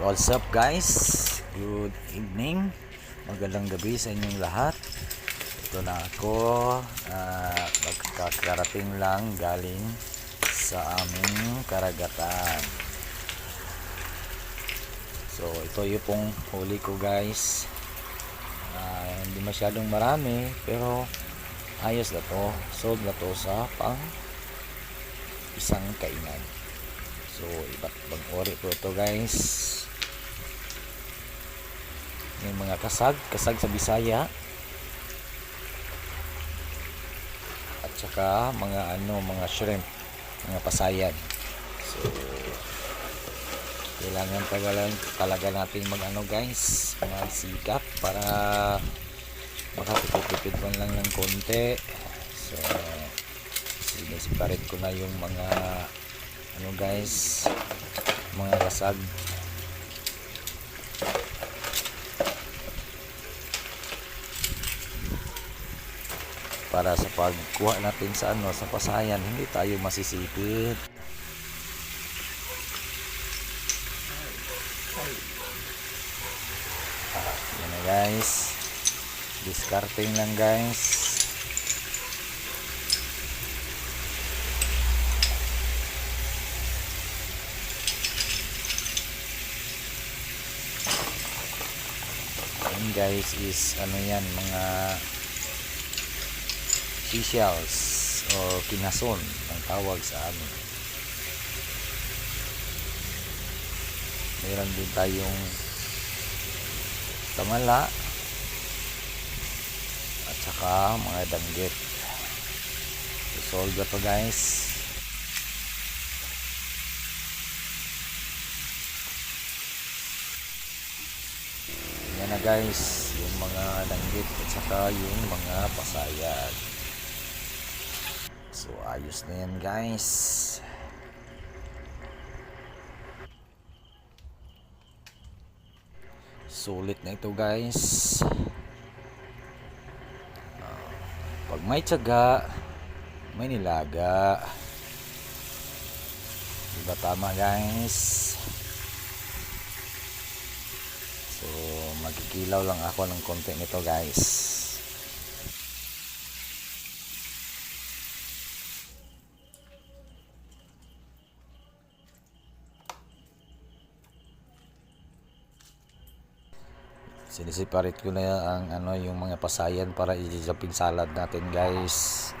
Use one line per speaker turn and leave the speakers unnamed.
What's up guys? Good evening. Magandang gabi sa inyong lahat. Ito na ako. Uh, magkakarating lang galing sa aming karagatan. So ito yung pong huli ko guys. Ah, hindi masyadong marami pero ayos na to. Sold na to sa pang isang kainan. So, iba't ibang ori po ito guys. May mga kasag, kasag sa Bisaya. At saka mga ano, mga shrimp, mga pasayan. So, kailangan talaga, talaga natin mag ano guys, magsikap para makatipid-tipid man lang ng konti. So, sinisiparit ko na yung mga ano guys mga kasag para sa pagkuha natin sa ano sa pasayan hindi tayo masisipit. Yan na guys. Discarding lang guys. Guys is ano yan mga seashells or kinason ang tawag sa amin. Meron din tayong tamala at saka mga danggit. Solve to guys. Yan na guys, yung mga langgit at saka yung mga pasayad. So ayos na yan guys. Sulit na ito guys. Ah, pag may tiyaga, may nilaga. Diba tama guys? So, magkikilaw lang ako ng konti nito guys. Sinisiparate ko na ang ano yung mga pasayan para i-jumping salad natin guys.